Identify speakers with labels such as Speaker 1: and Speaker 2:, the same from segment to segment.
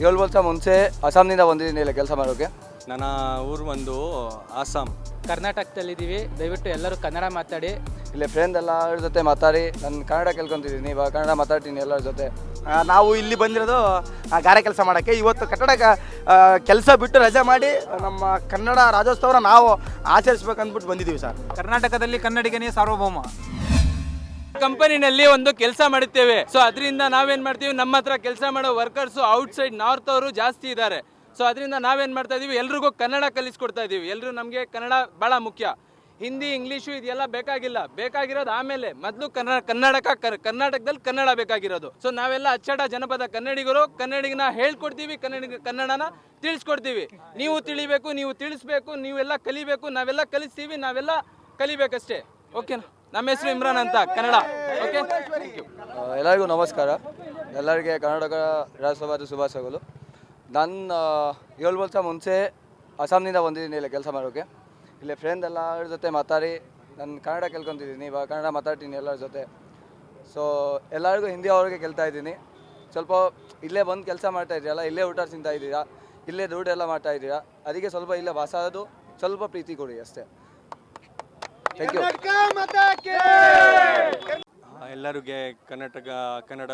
Speaker 1: ಏಳು ವರ್ಷ ಮುಂಚೆ ಅಸ್ಸಾಂನಿಂದ ಬಂದಿದ್ದೀನಿ ಇಲ್ಲ ಕೆಲಸ ಮಾಡೋಕ್ಕೆ.
Speaker 2: ನನ್ನ ಊರು ಬಂದು ಅಸ್ಸಾಂ.
Speaker 3: ಕರ್ನಾಟಕದಲ್ಲಿದ್ದೀವಿ. ದಯವಿಟ್ಟು ಎಲ್ಲರೂ ಕನ್ನಡ ಮಾತಾಡಿ.
Speaker 1: ಇಲ್ಲಿ ಫ್ರೆಂಡ್ ಎಲ್ಲರ ಜೊತೆ ಮಾತಾಡಿ. ನಾನು ಕನ್ನಡ ಕೇಳ್ಕೊತಿದ್ದೀನಿ. ಇವಾಗ ಕನ್ನಡ ಮಾತಾಡ್ತೀನಿ ಎಲ್ಲರ ಜೊತೆ.
Speaker 4: ಆ, ನಾವು ಇಲ್ಲಿ ಬಂದಿರೋದು ಆ, ಗಾರೆ ಕೆಲಸ ಮಾಡೋಕ್ಕೆ. ಇವತ್ತು ಕಟ್ಟಡ ಕೆಲಸ ಬಿಟ್ಟು ರಜೆ ಮಾಡಿ ನಮ್ಮ ಕನ್ನಡ ರಾಜ್ಯೋತ್ಸವನ ನಾವು ಆಚರಿಸ್ಬೇಕಂದ್ಬಿಟ್ಟು ಬಂದಿದ್ದೀವಿ ಸರ್.
Speaker 5: ಕರ್ನಾಟಕದಲ್ಲಿ ಕನ್ನಡಿಗನೇ ಸಾರ್ವಭೌಮ.
Speaker 3: ಕಂಪನಿನಲ್ಲಿ ಒಂದು ಕೆಲಸ ಮಾಡುತ್ತೇವೆ. ಸೊ ಅದರಿಂದ ನಾವೇನ್ ಮಾಡ್ತೀವಿ? ನಮ್ಮ ಹತ್ರ ಕೆಲಸ ಮಾಡೋ ವರ್ಕರ್ಸ್ ಔಟ್ ಸೈಡ್ ನಾರ್ತ್ ಅವರು ಜಾಸ್ತಿ ಇದ್ದಾರೆ. ಸೊ ಅದರಿಂದ ನಾವೇನ್ ಮಾಡ್ತಾ ಇದೀವಿ? ಎಲ್ರಿಗೂ ಕನ್ನಡ ಕಲಿಸ್ಕೊಡ್ತಾ ಇದೀವಿ. ಎಲ್ಲರೂ ನಮಗೆ ಕನ್ನಡ ಬಹಳ ಮುಖ್ಯ. ಹಿಂದಿ, ಇಂಗ್ಲೀಷು ಇದೆಲ್ಲ ಬೇಕಾಗಿಲ್ಲ. ಬೇಕಾಗಿರೋದು ಆಮೇಲೆ ಮೊದಲು ಕನ್ನಡ, ಕನ್ನಡಕ ಕರ್- ಕರ್ನಾಟಕದಲ್ಲಿ ಕನ್ನಡ ಬೇಕಾಗಿರೋದು. ಸೊ ನಾವೆಲ್ಲ ಅಚ್ಚಡ ಜನಪದ ಕನ್ನಡಿಗರು, ಕನ್ನಡಿಗನ ಹೇಳ್ಕೊಡ್ತೀವಿ ಕನ್ನಡಿಗ ಕನ್ನಡನ ತಿಳಿಸ್ಕೊಡ್ತೀವಿ. ನೀವು ತಿಳಿಬೇಕು, ನೀವು ತಿಳಿಸ್ಬೇಕು, ನೀವೆಲ್ಲ ಕಲಿಬೇಕು, ನಾವೆಲ್ಲ ಕಲಿಸ್ತೀವಿ, ನಾವೆಲ್ಲ ಕಲಿಬೇಕಷ್ಟೇ. ಓಕೆನಾ ನಮ್ಮ ಹೆಸರು ಇಮ್ರಾನ್ ಅಂತ, ಕನ್ನಡ. ಓಕೆ
Speaker 1: ಎಲ್ಲರಿಗೂ ನಮಸ್ಕಾರ. ಎಲ್ಲರಿಗೆ ಕರ್ನಾಟಕ ರಾಜ್ಯಸಭಾದ ಶುಭಾಶಯಗಳು. ನಾನು ಏಳು ವರ್ಷ ಮುಂಚೆ ಅಸ್ಸಾಂನಿಂದ ಬಂದಿದ್ದೀನಿ ಇಲ್ಲಿ ಕೆಲಸ ಮಾಡೋಕ್ಕೆ ಇಲ್ಲಿ ಫ್ರೆಂಡ್ ಎಲ್ಲರ ಜೊತೆ ಮಾತಾಡಿ, ನಾನು ಕನ್ನಡ ಕೇಳ್ಕೊತಿದ್ದೀನಿ ಇವಾಗ ಕನ್ನಡ ಮಾತಾಡ್ತೀನಿ ಎಲ್ಲರ ಜೊತೆ. ಸೊ ಎಲ್ಲರಿಗೂ ಹಿಂದಿ ಅವ್ರಿಗೆ ಕೇಳ್ತಾ ಇದ್ದೀನಿ. ಸ್ವಲ್ಪ ಇಲ್ಲೇ ಬಂದು ಕೆಲಸ ಮಾಡ್ತಾ ಇದ್ದೀರಲ್ಲ, ಇಲ್ಲೇ ಊಟ ತಿಂತಾ ಇದ್ದೀರಾ, ಇಲ್ಲೇ ದುಡ್ಡು ಎಲ್ಲ ಮಾಡ್ತಾ ಇದ್ದೀರಾ, ಅದಕ್ಕೆ ಸ್ವಲ್ಪ ಇಲ್ಲೇ ಭಾಷಾದು ಸ್ವಲ್ಪ ಪ್ರೀತಿ ಕೊಡಿ ಅಷ್ಟೇ.
Speaker 2: ಎಲ್ಲರಿಗೆ ಕರ್ನಾಟಕ ಕನ್ನಡ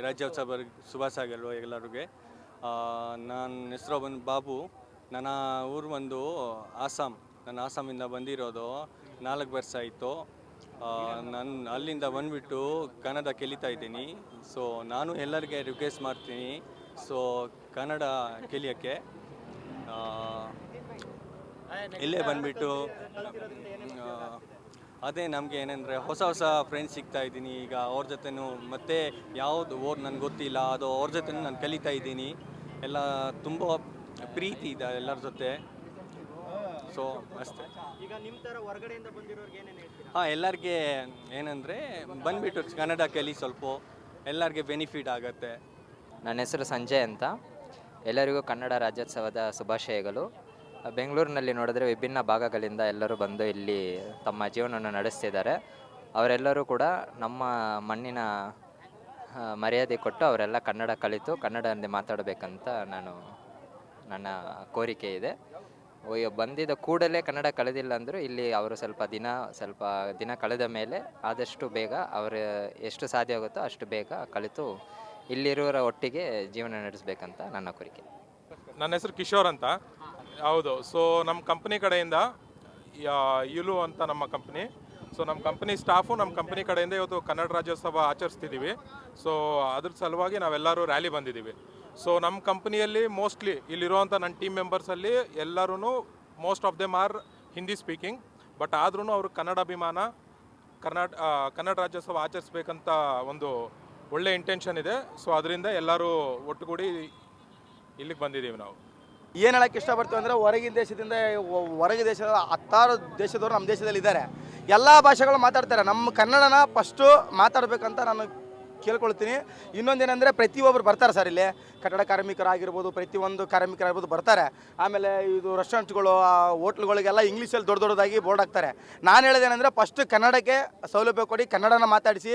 Speaker 2: ರಾಜ್ಯೋತ್ಸವ ಶುಭಾಶಯಗಳು ಎಲ್ಲರಿಗೆ. ನನ್ನ ಹೆಸರು ಬಂದು ಬಾಬು. ನನ್ನ ಊರು ಬಂದು ಆಸಾಮ್ ನಾನು ಆಸಾಮಿಂದ ಬಂದಿರೋದು ನಾಲ್ಕು ವರ್ಷ ಆಯಿತು. ನಾನು ಅಲ್ಲಿಂದ ಬಂದುಬಿಟ್ಟು ಕನ್ನಡ ಕಲಿತಾ ಇದ್ದೀನಿ. ಸೊ ನಾನು ಎಲ್ಲರಿಗೆ ರಿಕ್ವೆಸ್ಟ್ ಮಾಡ್ತೀನಿ. ಸೊ ಕನ್ನಡ ಕಲಿಯೋಕ್ಕೆ. ಆ, ಇಲ್ಲೇ ಬಂದುಬಿಟ್ಟು ಅದೇ ನಮಗೆ ಏನಂದರೆ ಹೊಸ ಹೊಸ ಫ್ರೆಂಡ್ಸ್ ಸಿಗ್ತಾ ಇದ್ದೀನಿ. ಈಗ ಅವ್ರ ಜೊತೆನೂ ಮತ್ತೆ ಯಾವುದು ಓದ್ ನನಗೆ ಗೊತ್ತಿಲ್ಲ ಅದು ಅವ್ರ ಜೊತೆನೂ ನಾನು ಕಲಿತಾ ಇದ್ದೀನಿ. ಎಲ್ಲ ತುಂಬ ಪ್ರೀತಿ ಇದೆ ಎಲ್ಲರ ಜೊತೆ. ಸೊ ಅಷ್ಟೇ.
Speaker 4: ಈಗ ನಿಮ್ಮ ಥರ ಹೊರಗಡೆಯಿಂದ ಬಂದಿರೋರಿಗೆ ಏನೇನು ಹೇಳ್ತೀರಾ?
Speaker 2: ಹಾಂ ಎಲ್ಲರಿಗೆ ಏನಂದರೆ ಬಂದುಬಿಟ್ಟು ಕನ್ನಡ ಕಲಿ ಸ್ವಲ್ಪ ಎಲ್ಲರಿಗೆ ಬೆನಿಫಿಟ್ ಆಗುತ್ತೆ.
Speaker 6: ನನ್ನ ಹೆಸರು ಸಂಜಯ್ ಅಂತ. ಎಲ್ಲರಿಗೂ ಕನ್ನಡ ರಾಜ್ಯೋತ್ಸವದ ಶುಭಾಶಯಗಳು. ಬೆಂಗಳೂರಿನಲ್ಲಿ ನೋಡಿದ್ರೆ ವಿಭಿನ್ನ ಭಾಗಗಳಿಂದ ಎಲ್ಲರೂ ಬಂದು ಇಲ್ಲಿ ತಮ್ಮ ಜೀವನವನ್ನು ನಡೆಸ್ತಿದ್ದಾರೆ. ಅವರೆಲ್ಲರೂ ಕೂಡ ನಮ್ಮ ಮಣ್ಣಿನ ಮರ್ಯಾದೆ ಕೊಟ್ಟು ಅವರೆಲ್ಲ ಕನ್ನಡ ಕಲಿತು ಕನ್ನಡದಲ್ಲಿ ಮಾತಾಡಬೇಕಂತ ನಾನು, ನನ್ನ ಕೋರಿಕೆ ಇದೆ. ಬಂದಿದ್ದ ಕೂಡಲೇ ಕನ್ನಡ ಕಳೆದಿಲ್ಲ ಅಂದರೂ ಇಲ್ಲಿ ಅವರು ಸ್ವಲ್ಪ ದಿನ ಸ್ವಲ್ಪ ದಿನ ಕಳೆದ ಮೇಲೆ ಆದಷ್ಟು ಬೇಗ ಅವರ ಎಷ್ಟು ಸಾಧ್ಯ ಆಗುತ್ತೋ ಅಷ್ಟು ಬೇಗ ಕಲಿತು ಇಲ್ಲಿರುವರ ಒಟ್ಟಿಗೆ ಜೀವನ ನಡೆಸಬೇಕಂತ ನನ್ನ ಕೋರಿಕೆ.
Speaker 7: ನನ್ನ ಹೆಸರು ಕಿಶೋರ್ ಅಂತ. ಹೌದು. ಸೊ ನಮ್ಮ ಕಂಪ್ನಿ ಕಡೆಯಿಂದ ಯುಲು ಅಂತ ನಮ್ಮ ಕಂಪ್ನಿ ಸೊ ನಮ್ಮ ಕಂಪ್ನಿ ಸ್ಟಾಫು ನಮ್ಮ ಕಂಪ್ನಿ ಕಡೆಯಿಂದ ಇವತ್ತು ಕನ್ನಡ ರಾಜ್ಯೋತ್ಸವ ಆಚರಿಸ್ತಿದ್ದೀವಿ ಸೊ ಅದ್ರ ಸಲುವಾಗಿ ನಾವೆಲ್ಲರೂ ರ್ಯಾಲಿ ಬಂದಿದ್ದೀವಿ ಸೊ ನಮ್ಮ ಕಂಪ್ನಿಯಲ್ಲಿ ಮೋಸ್ಟ್ಲಿ ಇಲ್ಲಿರುವಂಥ ನನ್ನ ಟೀಮ್ ಮೆಂಬರ್ಸಲ್ಲಿ ಎಲ್ಲರೂ most of them are Hindi speaking but ಆದ್ರೂ ಅವರು ಕನ್ನಡ ಅಭಿಮಾನ ಕರ್ನಾಟ ಕನ್ನಡ ರಾಜ್ಯೋತ್ಸವ ಆಚರಿಸ್ಬೇಕಂತ ಒಂದು ಒಳ್ಳೆ ಇಂಟೆನ್ಷನ್ ಇದೆ. ಸೊ ಅದರಿಂದ ಎಲ್ಲರೂ ಒಟ್ಟುಗೂಡಿ ಇಲ್ಲಿಗೆ ಬಂದಿದ್ದೀವಿ ನಾವು.
Speaker 4: ಏನು ಹೇಳಕ್ಕೆ ಇಷ್ಟಪಡ್ತೀವಿ ಅಂದರೆ ಹೊರಗಿನ ದೇಶದಿಂದ ಹೊರಗಿನ ಹೊರಗೆ ದೇಶದ ಹತ್ತಾರು ದೇಶದವರು ನಮ್ಮ ದೇಶದಲ್ಲಿ ಇದ್ದಾರೆ ಎಲ್ಲ ಭಾಷೆಗಳು ಮಾತಾಡ್ತಾರೆ. ನಮ್ಮ ಕನ್ನಡನ ಫಸ್ಟು ಮಾತಾಡಬೇಕಂತ ನಾನು ಕೇಳ್ಕೊಳ್ತೀನಿ. ಇನ್ನೊಂದೇನೆಂದರೆ ಪ್ರತಿಯೊಬ್ಬರು ಬರ್ತಾರೆ ಸರ್ ಇಲ್ಲಿ. ಕಟ್ಟಡ ಕಾರ್ಮಿಕರಾಗಿರ್ಬೋದು, ಪ್ರತಿಯೊಂದು ಕಾರ್ಮಿಕರಾಗಿರ್ಬೋದು ಬರ್ತಾರೆ. ಆಮೇಲೆ ಇದು ರೆಸ್ಟೋರೆಂಟ್ಗಳು ಹೋಟ್ಲ್ಗಳಿಗೆಲ್ಲ ಇಂಗ್ಲೀಷಲ್ಲಿ ದೊಡ್ಡ ದೊಡ್ಡದಾಗಿ ಬೋರ್ಡ್ ಹಾಕ್ತಾರೆ. ನಾನು ಹೇಳೋದೇನೆಂದರೆ ಫಸ್ಟ್ ಕನ್ನಡಕ್ಕೆ ಸೌಲಭ್ಯ ಕೊಡಿ, ಕನ್ನಡನ ಮಾತಾಡಿಸಿ,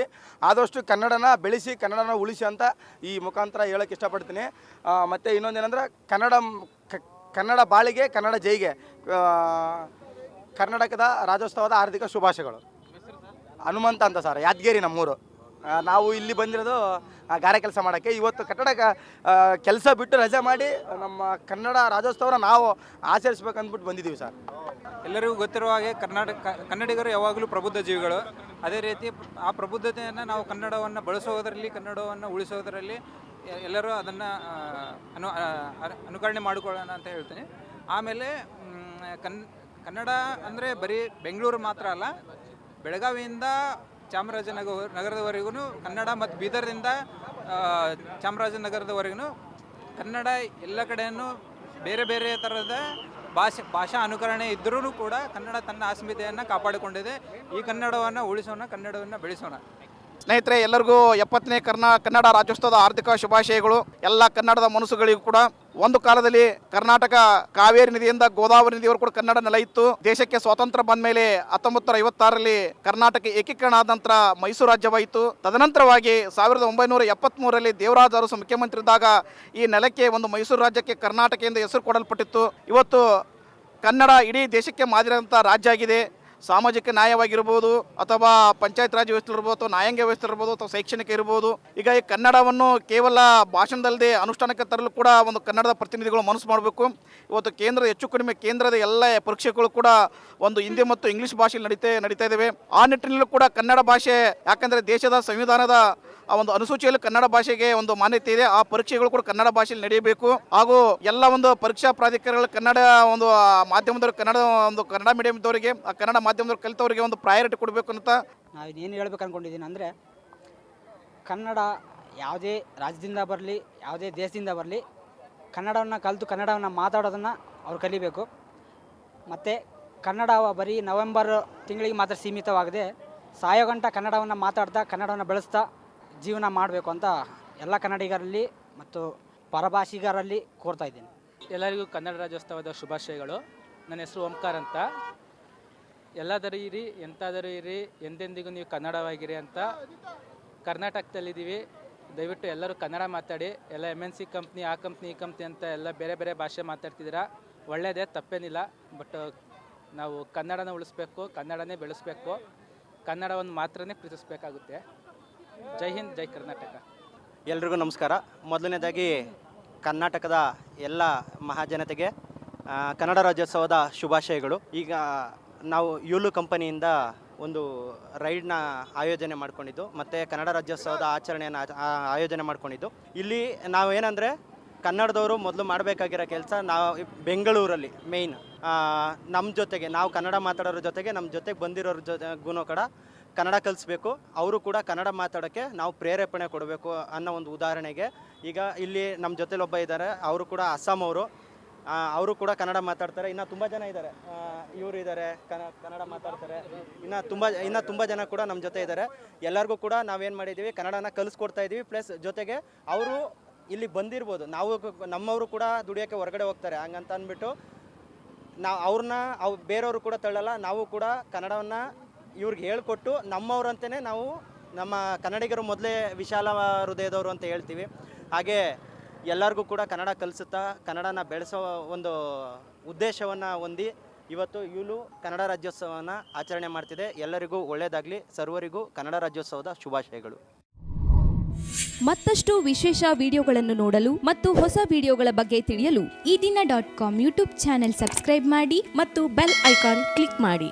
Speaker 4: ಆದಷ್ಟು ಕನ್ನಡನ ಬೆಳೆಸಿ, ಕನ್ನಡನ ಉಳಿಸಿ ಅಂತ ಈ ಮುಖಾಂತರ ಹೇಳೋಕ್ಕೆ ಇಷ್ಟಪಡ್ತೀನಿ. ಮತ್ತು ಇನ್ನೊಂದೇನೆಂದರೆ ಕನ್ನಡ ಕನ್ನಡ ಬಾಳಿಗೆ, ಕನ್ನಡ ಜೈಗೆ ಕರ್ನಾಟಕದ ರಾಜ್ಯೋತ್ಸವದ ಆರ್ಥಿಕ ಶುಭಾಶಯಗಳು. ಹನುಮಂತ ಅಂತ ಸರ್, ಯಾದಗಿರಿ ನಮ್ಮೂರು. ನಾವು ಇಲ್ಲಿ ಬಂದಿರೋದು ಗಾರೆ ಕೆಲಸ ಮಾಡೋಕ್ಕೆ. ಇವತ್ತು ಕಟ್ಟಡ ಕೆಲಸ ಬಿಟ್ಟು ರಜೆ ಮಾಡಿ, ನಮ್ಮ ಕನ್ನಡ ರಾಜ್ಯೋತ್ಸವನ ನಾವು ಆಚರಿಸ್ಬೇಕಂದ್ಬಿಟ್ಟು ಬಂದಿದ್ದೀವಿ ಸರ್.
Speaker 5: ಎಲ್ಲರಿಗೂ ಗೊತ್ತಿರುವ ಹಾಗೆ ಕರ್ನಾಟಕ ಕನ್ನಡಿಗರು ಯಾವಾಗಲೂ ಪ್ರಬುದ್ಧ ಜೀವಿಗಳು. ಅದೇ ರೀತಿ ಆ ಪ್ರಬುದ್ಧತೆಯನ್ನು ನಾವು ಕನ್ನಡವನ್ನು ಬಳಸೋದರಲ್ಲಿ, ಕನ್ನಡವನ್ನು ಉಳಿಸೋದರಲ್ಲಿ ಎಲ್ಲರೂ ಅದನ್ನು ಅನು ಅನುಕರಣೆ ಮಾಡಿಕೊಳ್ಳೋಣ ಅಂತ ಹೇಳ್ತೀನಿ. ಆಮೇಲೆ ಕನ್, ಕನ್ನಡ ಅಂದರೆ ಬರೀ ಬೆಂಗಳೂರು ಮಾತ್ರ ಅಲ್ಲ, ಬೆಳಗಾವಿಯಿಂದ ಚಾಮರಾಜನಗರ ನಗರದವರೆಗೂ ಕನ್ನಡ ಮತ್ತು ಬೀದರ್ದಿಂದ ಚಾಮರಾಜನಗರದವರೆಗೂ ಕನ್ನಡ ಎಲ್ಲ ಕಡೆಯೂ ಬೇರೆ ಬೇರೆ ಥರದ ಭಾಷೆ, ಭಾಷಾ ಅನುಕರಣೆ ಇದ್ದರೂ ಕೂಡ ಕನ್ನಡ ತನ್ನ ಅಸ್ಮಿತೆಯನ್ನು ಕಾಪಾಡಿಕೊಂಡಿದೆ. ಈ ಕನ್ನಡವನ್ನು ಉಳಿಸೋಣ, ಕನ್ನಡವನ್ನು ಬೆಳೆಸೋಣ.
Speaker 8: ಸ್ನೇಹಿತರೆ, ಎಲ್ಲರಿಗೂ ಎಪ್ಪತ್ತನೇ ಕರ್ನಾ, ಕನ್ನಡ ರಾಜ್ಯೋತ್ಸವದ ಆರ್ಥಿಕ ಶುಭಾಶಯಗಳು. ಎಲ್ಲ ಕನ್ನಡದ ಮನಸ್ಸುಗಳಿಗೂ ಕೂಡ. ಒಂದು ಕಾಲದಲ್ಲಿ ಕರ್ನಾಟಕ ಕಾವೇರಿ ನದಿಯಿಂದ ಗೋದಾವರಿ ನದಿಯವರು ಕೂಡ ಕನ್ನಡ ನೆಲ ಇತ್ತು. ದೇಶಕ್ಕೆ ಸ್ವಾತಂತ್ರ್ಯ ಬಂದ ಮೇಲೆ ಹತ್ತೊಂಬತ್ತು ನೂರ ಐವತ್ತಾರರಲ್ಲಿ ಕರ್ನಾಟಕ ಏಕೀಕರಣ ಆದ ನಂತರ ಮೈಸೂರು ರಾಜ್ಯವಾಯಿತು. ತದನಂತರವಾಗಿ ಸಾವಿರದ ಒಂಬೈನೂರ ಎಪ್ಪತ್ತ್ಮೂರರಲ್ಲಿ ದೇವರಾಜ ಅರಸು ಮುಖ್ಯಮಂತ್ರಿ ಇದ್ದಾಗ ಈ ನೆಲಕ್ಕೆ ಒಂದು ಮೈಸೂರು ರಾಜ್ಯಕ್ಕೆ ಕರ್ನಾಟಕ ಎಂದು ಹೆಸರು ಕೊಡಲ್ಪಟ್ಟಿತ್ತು. ಇವತ್ತು ಕನ್ನಡ ಇಡೀ ದೇಶಕ್ಕೆ ಮಾದರಿಯಾದಂಥ ರಾಜ್ಯ ಆಗಿದೆ. ಸಾಮಾಜಿಕ ನ್ಯಾಯವಾಗಿರ್ಬೋದು ಅಥವಾ ಪಂಚಾಯತ್ ರಾಜ್ ವ್ಯವಸ್ಥೆ ಇರ್ಬೋದು ಅಥವಾ ನ್ಯಾಯಾಂಗ ವ್ಯವಸ್ಥೆ ಇರ್ಬೋದು ಅಥವಾ ಶೈಕ್ಷಣಿಕ ಇರ್ಬೋದು. ಈಗ ಈ ಕನ್ನಡವನ್ನು ಕೇವಲ ಭಾಷಣದಲ್ಲದೆ ಅನುಷ್ಠಾನಕ್ಕೆ ತರಲು ಕೂಡ ಒಂದು ಕನ್ನಡದ ಪ್ರತಿನಿಧಿಗಳು ಮನಸ್ಸು ಮಾಡಬೇಕು. ಇವತ್ತು ಕೇಂದ್ರ, ಹೆಚ್ಚು ಕಡಿಮೆ ಕೇಂದ್ರದ ಎಲ್ಲ ಪರೀಕ್ಷೆಗಳು ಕೂಡ ಒಂದು ಹಿಂದಿ ಮತ್ತು ಇಂಗ್ಲಿಷ್ ಭಾಷೆಯಲ್ಲಿ ನಡೀತಾ ನಡೀತಾ ಇದ್ದಾವೆ ಆ ನಿಟ್ಟಿನಲ್ಲೂ ಕೂಡ ಕನ್ನಡ ಭಾಷೆ ಯಾಕಂದರೆ ದೇಶದ ಸಂವಿಧಾನದ ಆ ಒಂದು ಅನುಸೂಚಿಯಲ್ಲಿ ಕನ್ನಡ ಭಾಷೆಗೆ ಒಂದು ಮಾನ್ಯತೆ ಇದೆ. ಆ ಪರೀಕ್ಷೆಗಳು ಕೂಡ ಕನ್ನಡ ಭಾಷೆಯಲ್ಲಿ ನಡೆಯಬೇಕು. ಹಾಗೂ ಎಲ್ಲ ಒಂದು ಪರೀಕ್ಷಾ ಪ್ರಾಧಿಕಾರಗಳು ಕನ್ನಡ ಒಂದು ಮಾಧ್ಯಮದವರು ಕನ್ನಡ ಒಂದು ಕನ್ನಡ ಮೀಡಿಯಂದವರಿಗೆ, ಆ, ಕನ್ನಡ ಮಾಧ್ಯಮದವ್ರು ಕಲಿತವರಿಗೆ ಒಂದು ಪ್ರಯಾರಿಟಿ ಕೊಡಬೇಕು ಅಂತ
Speaker 9: ನಾವು ಏನು ಹೇಳ್ಬೇಕು ಅಂದ್ಕೊಂಡಿದ್ದೀನಿ ಅಂದರೆ, ಕನ್ನಡ ಯಾವುದೇ ರಾಜ್ಯದಿಂದ ಬರಲಿ, ಯಾವುದೇ ದೇಶದಿಂದ ಬರಲಿ, ಕನ್ನಡವನ್ನು ಕಲಿತು ಕನ್ನಡವನ್ನು ಮಾತಾಡೋದನ್ನು ಅವ್ರು ಕಲಿಬೇಕು. ಮತ್ತು ಕನ್ನಡ ಬರೀ ನವೆಂಬರ್ ತಿಂಗಳಿಗೆ ಮಾತ್ರ ಸೀಮಿತವಾಗದೆ, ಸಾಯೋ ಗಂಟ ಕನ್ನಡವನ್ನು ಮಾತಾಡ್ತಾ, ಕನ್ನಡವನ್ನು ಬೆಳೆಸ್ತಾ ಜೀವನ ಮಾಡಬೇಕು ಅಂತ ಎಲ್ಲ ಕನ್ನಡಿಗರಲ್ಲಿ ಮತ್ತು ಪರಭಾಷಿಗರಲ್ಲಿ ಕೋರ್ತಾ ಇದ್ದೀನಿ.
Speaker 10: ಎಲ್ಲರಿಗೂ ಕನ್ನಡ ರಾಜ್ಯೋತ್ಸವದ ಶುಭಾಶಯಗಳು. ನನ್ನ ಹೆಸರು ಓಂಕಾರ ಅಂತ. ಎಲ್ಲಾದರೂ ಇರಿ, ಎಂತಾದರೂ ಇರಿ, ಎಂದೆಂದಿಗೂ ನೀವು ಕನ್ನಡವಾಗಿರಿ ಅಂತ ಕರ್ನಾಟಕದಲ್ಲಿದ್ದೀವಿ. ದಯವಿಟ್ಟು ಎಲ್ಲರೂ ಕನ್ನಡ ಮಾತಾಡಿ. ಎಲ್ಲ ಎಂ ಎನ್ ಸಿ ಕಂಪ್ನಿ ಆ ಕಂಪ್ನಿ ಈ ಕಂಪ್ನಿ ಅಂತ ಎಲ್ಲ ಬೇರೆ ಬೇರೆ ಭಾಷೆ ಮಾತಾಡ್ತಿದ್ದೀರಾ? ಒಳ್ಳೆಯದೇ ತಪ್ಪೇನಿಲ್ಲ. ಬಟ್ ನಾವು ಕನ್ನಡನ ಉಳಿಸ್ಬೇಕು, ಕನ್ನಡನೇ ಬೆಳೆಸ್ಬೇಕು. ಕನ್ನಡವನ್ನು ಮಾತ್ರನೇ ಪ್ರೀತಿಸ್ಬೇಕಾಗುತ್ತೆ. ಜೈ ಹಿಂದ್, ಜೈ ಕರ್ನಾಟಕ.
Speaker 11: ಎಲ್ರಿಗೂ ನಮಸ್ಕಾರ. ಮೊದಲನೇದಾಗಿ ಕರ್ನಾಟಕದ ಎಲ್ಲ ಮಹಾಜನತೆಗೆ ಕನ್ನಡ ರಾಜ್ಯೋತ್ಸವದ ಶುಭಾಶಯಗಳು. ಈಗ ನಾವು ಯೂಲು ಕಂಪನಿಯಿಂದ ಒಂದು ರೈಡ್ನ ಆಯೋಜನೆ ಮಾಡ್ಕೊಂಡಿದ್ದು, ಮತ್ತು ಕನ್ನಡ ರಾಜ್ಯೋತ್ಸವದ ಆಚರಣೆಯನ್ನು ಆಯೋಜನೆ ಮಾಡ್ಕೊಂಡಿದ್ದು. ಇಲ್ಲಿ ನಾವು ಏನಂದರೆ, ಕನ್ನಡದವರು ಮೊದಲು ಮಾಡಬೇಕಾಗಿರೋ ಕೆಲಸ ನಾವು ಬೆಂಗಳೂರಲ್ಲಿ ಮೇಯ್ನ್ ನಮ್ಮ ಜೊತೆಗೆ, ನಾವು ಕನ್ನಡ ಮಾತಾಡೋರ ಜೊತೆಗೆ ನಮ್ಮ ಜೊತೆಗೆ ಬಂದಿರೋರ ಜೊತೆಗೂ ಕೂಡ ಕನ್ನಡ ಕಲಿಸ್ಬೇಕು, ಅವರು ಕೂಡ ಕನ್ನಡ ಮಾತಾಡೋಕ್ಕೆ ನಾವು ಪ್ರೇರೇಪಣೆ ಕೊಡಬೇಕು ಅನ್ನೋ ಒಂದು ಉದಾಹರಣೆಗೆ. ಈಗ ಇಲ್ಲಿ ನಮ್ಮ ಜೊತೆಲಿ ಒಬ್ಬ ಇದ್ದಾರೆ, ಅವರು ಕೂಡ ಅಸ್ಸಾಂ ಅವರು. ಅವರು ಕೂಡ ಕನ್ನಡ ಮಾತಾಡ್ತಾರೆ, ಇನ್ನು ತುಂಬ ಜನ ಇದ್ದಾರೆ. ಇವರು ಇದ್ದಾರೆ ಕನ್ನಡ ಮಾತಾಡ್ತಾರೆ. ಇನ್ನು ತುಂಬ ಇನ್ನು ತುಂಬ ಜನ ಕೂಡ ನಮ್ಮ ಜೊತೆ ಇದ್ದಾರೆ. ಎಲ್ಲರಿಗೂ ಕೂಡ ನಾವೇನು ಮಾಡಿದ್ದೀವಿ, ಕನ್ನಡನ ಕಲಿಸ್ಕೊಡ್ತಾ ಇದ್ದೀವಿ. ಪ್ಲಸ್ ಜೊತೆಗೆ ಅವರು ಇಲ್ಲಿ ಬಂದಿರ್ಬೋದು. ನಾವು ನಮ್ಮವರು ಕೂಡ ದುಡಿಯೋಕ್ಕೆ ಹೊರಗಡೆ ಹೋಗ್ತಾರೆ, ಹಂಗಂತ ಅಂದ್ಬಿಟ್ಟು ನಾವು ಅವ್ರನ್ನ ಅವು ಬೇರೆಯವರು ಕೂಡ ತಳ್ಳಲ್ಲ, ನಾವು ಕೂಡ ಕನ್ನಡವನ್ನು ಇವ್ರಿಗೆ ಹೇಳ್ಕೊಟ್ಟು ನಮ್ಮವ್ರಂತಲೇ ನಾವು ನಮ್ಮ ಕನ್ನಡಿಗರು ಮೊದಲೇ ವಿಶಾಲ ಹೃದಯದವರು ಅಂತ ಹೇಳ್ತೀವಿ. ಹಾಗೆ ಎಲ್ಲರಿಗೂ ಕೂಡ ಕನ್ನಡ ಕಲಿಸುತ್ತಾ, ಕನ್ನಡನ ಬೆಳೆಸೋ ಒಂದು ಉದ್ದೇಶವನ್ನು ಹೊಂದಿ ಇವತ್ತು ಇವಳು ಕನ್ನಡ ರಾಜ್ಯೋತ್ಸವವನ್ನು ಆಚರಣೆ ಮಾಡ್ತಿದೆ. ಎಲ್ಲರಿಗೂ ಒಳ್ಳೆಯದಾಗಲಿ ಸರ್ವರಿಗೂ ಕನ್ನಡ ರಾಜ್ಯೋತ್ಸವದ ಶುಭಾಶಯಗಳು.
Speaker 12: ಮತ್ತಷ್ಟು ವಿಶೇಷ ವಿಡಿಯೋಗಳನ್ನು ನೋಡಲು ಮತ್ತು ಹೊಸ ವಿಡಿಯೋಗಳ ಬಗ್ಗೆ ತಿಳಿಯಲು Ee Dina dot com YouTube channel subscribe ಮಾಡಿ ಮತ್ತು ಬೆಲ್ ಐಕಾನ್ ಕ್ಲಿಕ್ ಮಾಡಿ.